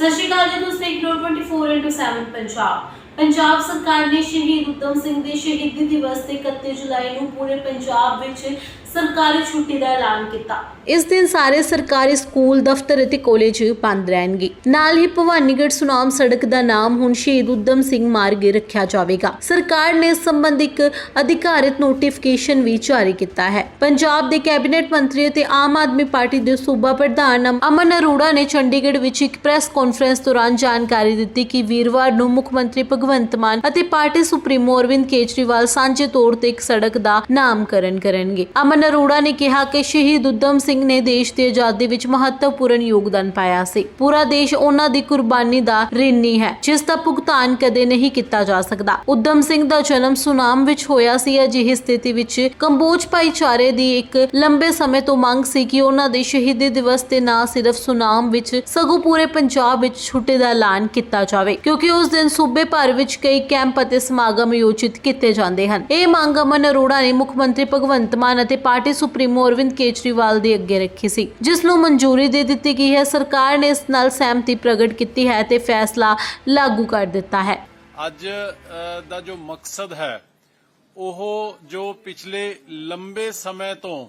ਸਤਿ ਸ਼੍ਰੀ ਅਕਾਲ ਜੀ, ਤੁਸੀਂ ਦੇਖ 24/7 ਪੰਜਾਬ। ਪੰਜਾਬ ਸਰਕਾਰ ਨੇ ਸ਼ਹੀਦ ਉਦਮ ਸਿੰਘ ਦੇ ਸ਼ਹੀਦੀ ਦਿਵਸ ਤੇ 31 ਜੁਲਾਈ ਨੂੰ ਪੂਰੇ ਪੰਜਾਬ ਵਿੱਚ ਸਰਕਾਰੀ ਛੁੱਟੀ ਦਾ ਐਲਾਨ ਕੀਤਾ। ਇਸ ਦਿਨ ਸਾਰੇ ਸਰਕਾਰੀ ਸਕੂਲ, ਦਫ਼ਤਰ ਅਤੇ ਕਾਲਜ ਬੰਦ ਰਹਿਣਗੇ। ਨਾਲ ਹੀ ਭਵਾਨੀਗੜ੍ਹ ਸੁਨਾਮ ਸੜਕ ਦਾ ਨਾਮ ਹੁਣ ਸ਼ਹੀਦ ਉਦਮ ਸਿੰਘ ਮਾਰਗ ਰੱਖਿਆ ਜਾਵੇਗਾ। ਸਰਕਾਰ ਨੇ ਇਸ ਸੰਬੰਧ ਇੱਕ ਅਧਿਕਾਰਿਤ ਨੋਟੀਫਿਕੇਸ਼ਨ ਵੀ ਜਾਰੀ ਕੀਤਾ ਹੈ। ਪੰਜਾਬ ਦੇ ਕੈਬਨਿਟ ਮੰਤਰੀ ਅਤੇ ਆਮ ਆਦਮੀ ਪਾਰਟੀ ਦੇ ਸੂਬਾ ਪ੍ਰਧਾਨ ਅਮਨ ਅਰੋੜਾ ਨੇ ਚੰਡੀਗੜ੍ਹ ਵਿੱਚ ਇੱਕ ਪ੍ਰੈਸ ਕਾਨਫਰੰਸ ਦੌਰਾਨ ਜਾਣਕਾਰੀ ਦਿੱਤੀ ਕਿ ਵੀਰਵਾਰ ਨੂੰ ਮੁੱਖ ਮੰਤਰੀ ਭਗਵੰਤ ਮਾਨ ਅਤੇ ਪਾਰਟੀ ਸੁਪਰੀਮੋ ਅਰਵਿੰਦ ਕੇਜਰੀਵਾਲ ਸਾਂਝੇ ਤੌਰ ਤੇ ਇੱਕ ਸੜਕ ਦਾ ਨਾਮਕਰਨ ਕਰਨਗੇ। ਅਮਨ ਅਮਨ ਅਰੋੜਾ ਨੇ ਕਿਹਾ ਕਿ ਸ਼ਹੀਦ ਉਦਮ ਸਿੰਘ ਨੇ ਦੇਸ਼ ਦੀ ਆਜ਼ਾਦੀ ਵਿੱਚ ਮਹੱਤਵਪੂਰਨ ਯੋਗਦਾਨ ਪਾਇਆ ਸੀ। ਪੂਰਾ ਦੇਸ਼ ਉਹਨਾਂ ਦੀ ਕੁਰਬਾਨੀ ਦਾ ਰਿਣੀ ਹੈ, ਜਿਸ ਦਾ ਭੁਗਤਾਨ ਕਦੇ ਨਹੀਂ ਕੀਤਾ ਜਾ ਸਕਦਾ। ਉਦਮ ਸਿੰਘ ਦਾ ਜਨਮ ਸੁਨਾਮ ਵਿੱਚ ਹੋਇਆ ਸੀ, ਅਜਿਹੀ ਸਥਿਤੀ ਵਿੱਚ ਕੰਬੋਜ ਭਾਈਚਾਰੇ ਦੀ ਇੱਕ ਲੰਬੇ ਸਮੇਂ ਤੋਂ ਮੰਗ ਸੀ ਕਿ ਉਹਨਾਂ ਦੇ ਸ਼ਹੀਦੀ ਦਿਵਸ ਤੇ ਨਾ ਸਿਰਫ ਸੁਨਾਮ ਵਿੱਚ, ਸਗੋਂ ਪੂਰੇ ਪੰਜਾਬ ਵਿੱਚ ਛੁੱਟੀ ਦਾ ਐਲਾਨ ਕੀਤਾ ਜਾਵੇ, ਕਿਉਂਕਿ ਉਸ ਦਿਨ ਸੂਬੇ ਭਰ ਵਿੱਚ ਕਈ ਕੈਂਪ ਅਤੇ ਸਮਾਗਮ ਆਯੋਜਿਤ ਕੀਤੇ ਜਾਂਦੇ ਹਨ। ਇਹ ਮੰਗ ਅਮਨ ਅਰੋੜਾ ਨੇ ਮੁੱਖ ਮੰਤਰੀ ਭਗਵੰਤ ਮਾਨ ਅਤੇ ਪਾਰਟੀ ਸੁਪਰੀਮੋ ਅਰਵਿੰਦ ਕੇਜਰੀਵਾਲ ਦੇ ਅੱਗੇ ਰੱਖੀ ਸੀ, ਜਿਸ ਨੂੰ ਮਨਜ਼ੂਰੀ ਦੇ ਦਿੱਤੀ ਗਈ ਹੈ। ਸਰਕਾਰ ਨੇ ਇਸ ਨਾਲ ਸਹਿਮਤੀ ਪ੍ਰਗਟ ਕੀਤੀ ਹੈ ਤੇ ਫੈਸਲਾ ਲਾਗੂ ਕਰ ਦਿੱਤਾ ਹੈ। ਅੱਜ ਦਾ ਜੋ ਮਕਸਦ ਹੈ, ਉਹ ਜੋ ਪਿਛਲੇ ਲੰਬੇ ਸਮੇਂ ਤੋਂ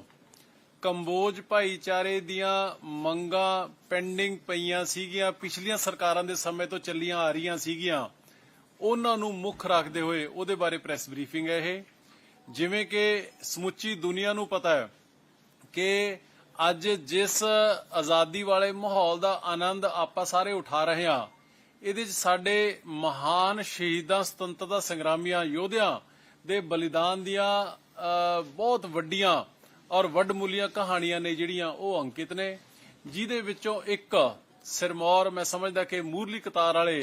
ਕੰਬੋਜ ਭਾਈਚਾਰੇ ਦੀਆਂ ਮੰਗਾਂ ਪੈਂਡਿੰਗ ਪਈਆਂ ਸੀਗੀਆਂ, ਪਿਛਲੀਆਂ ਸਰਕਾਰਾਂ ਦੇ ਸਮੇਂ ਤੋਂ ਚੱਲੀਆਂ ਆ ਰਹੀਆਂ ਸੀਗੀਆਂ, ਉਹਨਾਂ ਨੂੰ ਮੁੱਖ ਰੱਖਦੇ ਹੋਏ ਉਹਦੇ ਬਾਰੇ ਪ੍ਰੈਸ ਬਰੀਫਿੰਗ ਹੈ ਇਹ। ਜਿਵੇਂ ਕਿ ਸਮੁੱਚੀ ਦੁਨੀਆ ਨੂੰ ਪਤਾ ਹੈ ਕਿ ਅੱਜ ਜਿਸ ਆਜ਼ਾਦੀ ਵਾਲੇ ਮਾਹੌਲ ਦਾ ਆਨੰਦ ਆਪਾਂ ਸਾਰੇ ਉਠਾ ਰਹੇ ਹਾਂ ਇਹਦੇ 'ਚ ਸਾਡੇ ਮਹਾਨ ਸ਼ਹੀਦਾਂ ਸੁਤੰਤਰਤਾ ਸੰਗਰਾਮੀਆਂ ਯੋਧਿਆਂ ਦੇ ਬਲੀਦਾਨ ਦੀਆਂ ਅ, ਬਹੁਤ ਵੱਡੀਆਂ ਔਰ ਵੱਡਮੁੱਲੀਆਂ ਕਹਾਣੀਆਂ ਨੇ ਜਿਹੜੀਆਂ ਉਹ ਅੰਕਿਤ ਨੇ ਜਿਹਦੇ ਵਿੱਚੋਂ ਇੱਕ ਸਿਰਮੌਰ ਮੈਂ ਸਮਝਦਾ ਕਿ ਮੂਰਲੀ ਕਤਾਰ ਵਾਲੇ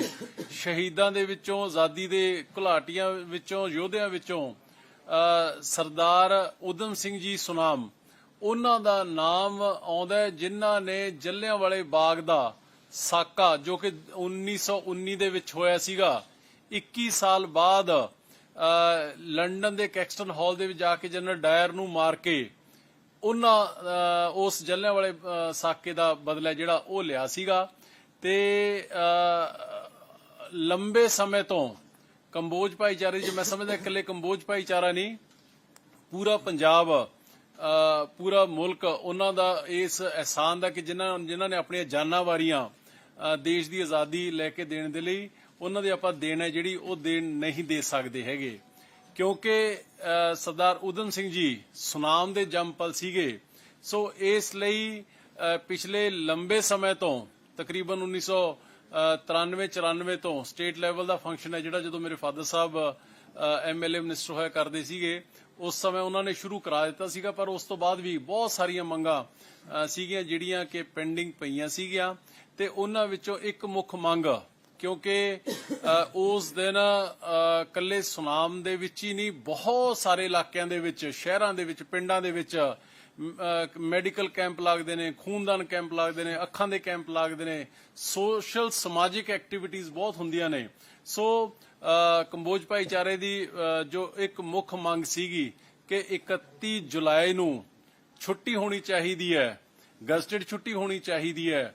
ਸ਼ਹੀਦਾਂ ਦੇ ਵਿੱਚੋਂ ਆਜ਼ਾਦੀ ਦੇ ਘੁਲਾਟੀਆਂ ਵਿੱਚੋਂ ਯੋਧਿਆਂ ਵਿੱਚੋਂ ਸਰਦਾਰ ਉਦਮ ਸਿੰਘ ਜੀ ਸੁਨਾਮ ਉਹਨਾਂ ਦਾ ਨਾਮ ਆਉਂਦਾ ਹੈ ਜਿਨ੍ਹਾਂ ਨੇ ਜੱਲਿਆਂਵਾਲੇ ਬਾਗ ਦਾ ਸਾਕਾ ਜੋ ਕਿ 1919 ਦੇ ਵਿੱਚ ਹੋਇਆ ਸੀਗਾ। 21 ਸਾਲ ਬਾਅਦ ਲੰਡਨ ਦੇ ਕੈਕਸਟਨ ਹਾਲ ਦੇ ਵਿੱਚ ਜਾ ਕੇ ਜਨਰਲ ਡਾਇਰ ਨੂੰ ਮਾਰ ਕੇ ਉਹਨਾਂ ਅ, ਉਸ ਜੱਲਿਆਂਵਾਲੇ ਸਾਕੇ ਦਾ ਬਦਲਾ ਜਿਹੜਾ ਉਹ ਲਿਆ ਸੀਗਾ। ਤੇ ਲੰਬੇ ਸਮੇਂ ਤੋਂ ਕੰਬੋਜ ਭਾਈਚਾਰੇ ਜੀ ਮੈਂ ਸਮਝਦਾ ਇਕੱਲੇ ਕੰਬੋਜ ਭਾਈਚਾਰਾ ਨਹੀਂ, ਪੂਰਾ ਪੰਜਾਬ ਪੂਰਾ ਮੁਲਕ ਉਹਨਾਂ ਦਾ ਇਸ ਅਹਿਸਾਨ ਦਾ ਕਿ ਜਿਨ੍ਹਾਂ ਜਿਨ੍ਹਾਂ ਨੇ ਆਪਣੀਆਂ ਜਾਨਾਂ ਵਾਰੀਆਂ ਦੇਸ਼ ਦੀ ਆਜ਼ਾਦੀ ਲੈ ਕੇ ਦੇਣ ਦੇ ਲਈ ਉਹਨਾਂ ਦੇ ਆਪਾਂ ਦੇਣ ਹੈ ਜਿਹੜੀ ਉਹ ਦੇਣ ਨਹੀਂ ਦੇ ਸਕਦੇ ਹੈਗੇ। ਕਿਉਂਕਿ ਸਰਦਾਰ ਉਦਮ ਸਿੰਘ ਜੀ ਸੁਨਾਮ ਦੇ ਜੰਮਪਲ ਸੀਗੇ। ਸੋ ਇਸ ਲਈ ਪਿਛਲੇ ਲੰਬੇ ਸਮੇਂ ਤੋਂ ਤਕਰੀਬਨ 1993 94 ਤੋਂ ਸਟੇਟ ਲੈਵਲ ਦਾ ਫੰਕਸ਼ਨ ਹੈ ਜਿਹੜਾ ਜਦੋਂ ਮੇਰੇ ਫਾਦਰ ਸਾਹਿਬ ਐਮਐਲਏ ਮਿਨਿਸਟਰ ਹੋਇਆ ਕਰਦੇ ਸੀਗੇ, ਉਸ ਸਮੇਂ ਉਹਨਾਂ ਨੇ ਸ਼ੁਰੂ ਕਰਾ ਦਿੱਤਾ ਸੀਗਾ, ਪਰ ਉਸ ਤੋਂ ਬਾਅਦ ਵੀ ਬਹੁਤ ਸਾਰੀਆਂ ਮੰਗਾਂ ਸੀਗੀਆਂ ਜਿਹੜੀਆਂ ਕਿ ਪੈਂਡਿੰਗ ਪਈਆਂ ਸੀਗੀਆਂ ਤੇ ਉਹਨਾਂ ਵਿੱਚੋਂ ਇੱਕ ਮੁੱਖ ਮੰਗ, ਕਿਉਂਕਿ ਉਸ ਦਿਨ ਕੱਲੇ ਸੁਨਾਮ ਦੇ ਵਿੱਚ ਹੀ ਨਹੀਂ, ਬਹੁਤ ਸਾਰੇ ਇਲਾਕਿਆਂ ਦੇ ਵਿੱਚ, ਸ਼ਹਿਰਾਂ ਦੇ ਵਿੱਚ, ਪਿੰਡਾਂ ਦੇ ਵਿੱਚ ਮੈਡੀਕਲ ਕੈਂਪ ਲੱਗਦੇ ਨੇ, ਖੂਨਦਾਨ ਕੈਂਪ ਲੱਗਦੇ ਨੇ, ਅੱਖਾਂ ਦੇ ਕੈਂਪ ਲੱਗਦੇ ਨੇ। ਸੋਸ਼ਲ, ਸਮਾਜਿਕ ਐਕਟੀਵਿਟੀਜ਼ ਬਹੁਤ ਹੁੰਦੀਆਂ ਨੇ। ਸੋ ਕੰਬੋਜ ਭਾਈਚਾਰੇ ਦੀ ਜੋ ਇੱਕ ਮੁੱਖ ਮੰਗ ਸੀਗੀ ਕਿ 31 ਜੁਲਾਈ ਨੂੰ ਛੁੱਟੀ ਹੋਣੀ ਚਾਹੀਦੀ ਹੈ, ਗਜ਼ਟਡ ਛੁੱਟੀ ਹੋਣੀ ਚਾਹੀਦੀ ਹੈ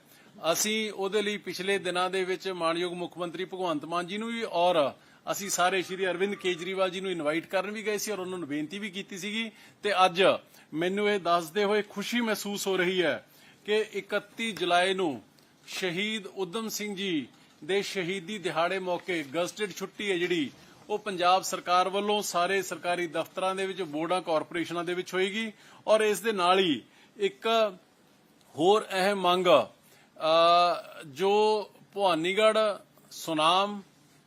ਅਸੀਂ ਉਹਦੇ ਲਈ ਪਿਛਲੇ ਦਿਨਾਂ ਦੇ ਵਿੱਚ ਮਾਨਯੋਗ ਮੁੱਖ ਮੰਤਰੀ ਭਗਵੰਤ ਮਾਨ ਜੀ ਨੂੰ ਵੀ ਔਰ ਅਸੀਂ ਸਾਰੇ ਸ਼੍ਰੀ ਅਰਵਿੰਦ ਕੇਜਰੀਵਾਲ ਜੀ ਨੂੰ ਇਨਵਾਈਟ ਕਰਨ ਵੀ ਗਏ ਸੀ ਔਰ ਉਹਨਾਂ ਨੂੰ ਬੇਨਤੀ ਵੀ ਕੀਤੀ ਸੀਗੀ। ਤੇ ਅੱਜ ਮੈਨੂੰ ਇਹ ਦੱਸਦੇ ਹੋਏ ਖੁਸ਼ੀ ਮਹਿਸੂਸ ਹੋ ਰਹੀ ਹੈ ਕਿ 31 ਜੁਲਾਈ ਨੂੰ ਸ਼ਹੀਦ ਉਦਮ ਸਿੰਘ ਜੀ ਦੇ ਸ਼ਹੀਦੀ ਦਿਹਾੜੇ ਮੌਕੇ ਗਜ਼ਟਡ ਛੁੱਟੀ ਹੈ ਜਿਹੜੀ, ਉਹ ਪੰਜਾਬ ਸਰਕਾਰ ਵੱਲੋਂ ਸਾਰੇ ਸਰਕਾਰੀ ਦਫ਼ਤਰਾਂ ਦੇ ਵਿੱਚ, ਬੋਰਡਾਂ, ਕਾਰਪੋਰੇਸ਼ਨਾਂ ਦੇ ਵਿੱਚ ਹੋਏਗੀ ਔਰ ਇਸ ਦੇ ਨਾਲ ਹੀ ਇੱਕ ਹੋਰ ਅਹਿਮ ਮੰਗ ਜੋ ਭਵਾਨੀਗੜ ਸੁਨਾਮ,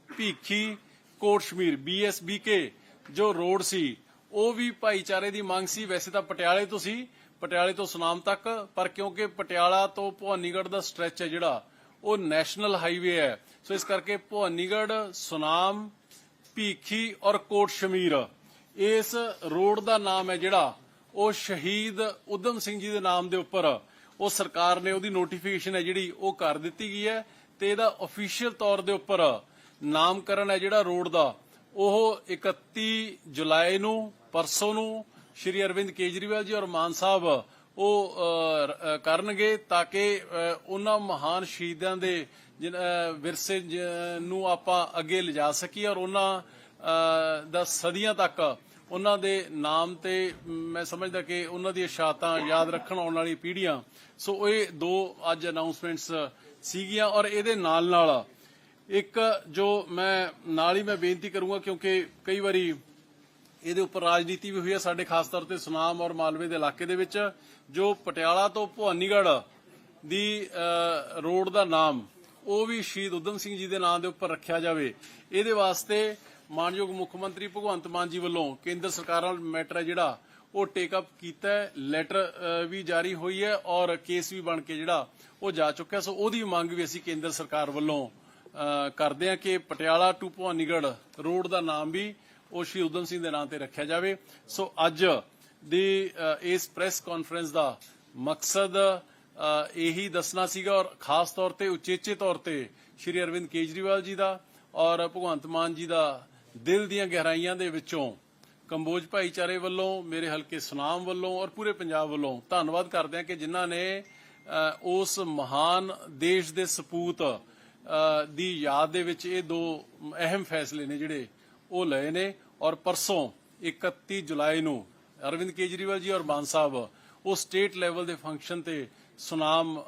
ਭੀਖੀ, ਕੋਟਸ਼ਮੀਰ ਬੀਐਸਬੀਕੇ ਜੋ ਰੋਡ ਸੀ, ਉਹ ਵੀ ਭਾਈਚਾਰੇ ਦੀ ਮੰਗ ਸੀ। ਵੈਸੇ ਤਾਂ ਪਟਿਆਲੇ ਤੋਂ ਸੀ, ਪਟਿਆਲੇ ਤੋਂ ਸੁਨਾਮ ਤੱਕ, ਪਰ ਕਿਉਂਕਿ ਪਟਿਆਲਾ ਤੋਂ ਭਵਾਨੀਗੜ੍ਹ ਦਾ ਸਟ੍ਰੈਚ ਹੈ ਜਿਹੜਾ, ਉਹ ਨੈਸ਼ਨਲ ਹਾਈਵੇ ਹੈ। ਸੋ ਇਸ ਕਰਕੇ ਭਵਾਨੀਗੜ ਸੁਨਾਮ, ਭੀਖੀ ਔਰ ਕੋਟ ਸ਼ਮੀਰ ਇਸ ਰੋਡ ਦਾ ਨਾਮ ਹੈ ਜਿਹੜਾ, ਉਹ ਸ਼ਹੀਦ ਉਦਮ ਸਿੰਘ ਜੀ ਦੇ ਨਾਮ ਦੇ ਉੱਪਰ ਉਹ ਸਰਕਾਰ ਨੇ ਉਹਦੀ ਨੋਟੀਫਿਕੇਸ਼ਨ ਹੈ ਜਿਹੜੀ ਉਹ ਕਰ ਦਿੱਤੀ ਗਈ ਹੈ ਤੇ ਇਹਦਾ ਅਫੀਸ਼ੀਅਲ ਤੌਰ ਦੇ ਉੱਪਰ ਨਾਮਕਰਨ ਹੈ ਜਿਹੜਾ ਰੋਡ ਦਾ। ਉਹ 31 ਜੁਲਾਈ ਨੂੰ ਪਰਸੋਂ ਨੂੰ ਸ਼੍ਰੀ ਅਰਵਿੰਦ ਕੇਜਰੀਵਾਲ ਜੀ ਔਰ ਮਾਨ ਸਾਹਿਬ ਉਹ ਕਰਨਗੇ ਤਾਂ ਕਿ ਅ, ਉਹਨਾਂ ਮਹਾਨ ਸ਼ਹੀਦਾਂ ਦੇ ਵਿਰਸੇ ਨੂੰ ਆਪਾਂ ਅੱਗੇ ਲਿਜਾ ਸਕੀਏ ਔਰ ਉਹਨਾਂ ਦਾ ਸਦੀਆਂ ਤੱਕ ਉਹਨਾਂ ਦੇ ਨਾਮ ਤੇ ਮੈਂ ਸਮਝਦਾ ਕਿ ਉਹਨਾਂ ਦੀਆਂ ਸ਼ਹਾਦਤਾਂ ਯਾਦ ਰੱਖਣ ਆਉਣ ਵਾਲੀ ਪੀੜ੍ਹੀਆਂ। ਸੋ ਇਹ ਦੋ ਅੱਜ ਅਨਾਉਂਸਮੈਂਟਸ ਸੀਗੀਆਂ ਔਰ ਇਹਦੇ ਨਾਲ ਨਾਲ ਇੱਕ ਜੋ ਮੈਂ ਨਾਲ ਹੀ ਮੈਂ ਬੇਨਤੀ ਕਰੂੰਗਾ ਕਿਉਂਕਿ ਕਈ ਵਾਰੀ ਇਹਦੇ ਉੱਪਰ ਰਾਜਨੀਤੀ ਵੀ ਹੋਈ ਹੈ ਸਾਡੇ ਖਾਸ ਤੌਰ ਤੇ ਸੁਨਾਮ ਔਰ ਮਾਲਵੇ ਦੇ ਇਲਾਕੇ ਦੇ ਵਿੱਚ, ਜੋ ਪਟਿਆਲਾ ਤੋਂ ਭਵਾਨੀਗੜ੍ਹ ਦੀ ਰੋਡ ਦਾ ਨਾਮ, ਉਹ ਵੀ ਸ਼ਹੀਦ ਉਦਮ ਸਿੰਘ ਜੀ ਦੇ ਨਾਮ ਦੇ ਉੱਪਰ ਰੱਖਿਆ ਜਾਵੇ। ਇਹਦੇ ਵਾਸਤੇ ਮਾਨਯੋਗ ਮੁੱਖ ਮੰਤਰੀ ਭਗਵੰਤ ਮਾਨ ਜੀ ਵੱਲੋਂ ਕੇਂਦਰ ਸਰਕਾਰ ਨਾਲ ਮੈਟਰ ਹੈ ਜਿਹੜਾ, ਉਹ ਟੇਕ ਅਪ ਕੀਤਾ ਹੈ ਲੈਟਰ ਵੀ ਜਾਰੀ ਹੋਈ ਹੈ ਔਰ ਕੇਸ ਵੀ ਬਣ ਕੇ ਜਿਹੜਾ, ਉਹ ਜਾ ਚੁੱਕਿਆ। ਸੋ ਉਹਦੀ ਮੰਗ ਵੀ ਅਸੀਂ ਕੇਂਦਰ ਸਰਕਾਰ ਵੱਲੋਂ ਕਰਦੇ ਹਾਂ ਕਿ ਪਟਿਆਲਾ ਟੂ ਭਵਾਨੀਗੜ੍ਹ ਰੋਡ ਦਾ ਨਾਮ ਵੀ ਉਹ ਸ਼੍ਰੀ ਉਦਮ ਸਿੰਘ ਦੇ ਨਾਂ ਤੇ ਰੱਖਿਆ ਜਾਵੇ। ਸੋ ਅੱਜ ਦੀ ਇਸ ਪ੍ਰੈਸ ਕਾਨਫਰੰਸ ਦਾ ਮਕਸਦ ਇਹੀ ਦੱਸਣਾ ਸੀਗਾ ਔਰ ਖਾਸ ਤੌਰ ਤੇ ਉਚੇਚੇ ਤੌਰ ਤੇ ਸ਼੍ਰੀ ਅਰਵਿੰਦ ਕੇਜਰੀਵਾਲ ਜੀ ਦਾ ਔਰ ਭਗਵੰਤ ਮਾਨ ਜੀ ਦਾ ਦਿਲ ਦੀਆਂ ਗਹਿਰਾਈਆਂ ਦੇ ਵਿੱਚੋਂ ਕੰਬੋਜ ਭਾਈਚਾਰੇ ਵੱਲੋਂ, ਮੇਰੇ ਹਲਕੇ ਸੁਨਾਮ ਵੱਲੋਂ ਔਰ ਪੂਰੇ ਪੰਜਾਬ ਵੱਲੋਂ ਧੰਨਵਾਦ ਕਰਦੇ ਹਾਂ ਕਿ ਜਿਨ੍ਹਾਂ ਨੇ ਉਸ ਮਹਾਨ ਦੇਸ਼ ਦੇ ਸਪੂਤ ਦੀ ਯਾਦ ਦੇ ਵਿੱਚ ਇਹ ਦੋ ਅਹਿਮ ਫੈਸਲੇ ਨੇ ਜਿਹੜੇ ਉਹ ਲਏ ਨੇ ਔਰ ਪਰਸੋਂ 31 ਜੁਲਾਈ ਨੂੰ ਅਰਵਿੰਦ ਕੇਜਰੀਵਾਲ ਜੀ ਔਰ ਮਾਨ ਸਾਹਿਬ ਉਹ ਸਟੇਟ ਲੈਵਲ ਦੇ ਫੰਕਸ਼ਨ ਤੇ ਸੁਨਾਮ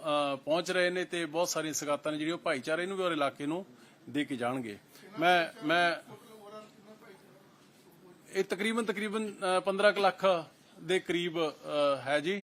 ਪਹੁੰਚ ਰਹੇ ਨੇ ਤੇ ਬਹੁਤ ਸਾਰੀਆਂ ਸਗਾਤਾਂ ਨੇ ਜਿਹੜੀਆਂ ਉਹ ਭਾਈਚਾਰੇ ਨੂੰ ਵੀ ਔਰ ਇਲਾਕੇ ਨੂੰ ਦੇ ਕੇ ਜਾਣਗੇ। ਮੈਂ ਮੈਂ ਇਹ ਤਕਰੀਬਨ ਤਕਰੀਬਨ ਅ, 15 ਕੁ ਲੱਖ ਦੇ ਕਰੀਬ ਹੈ ਜੀ।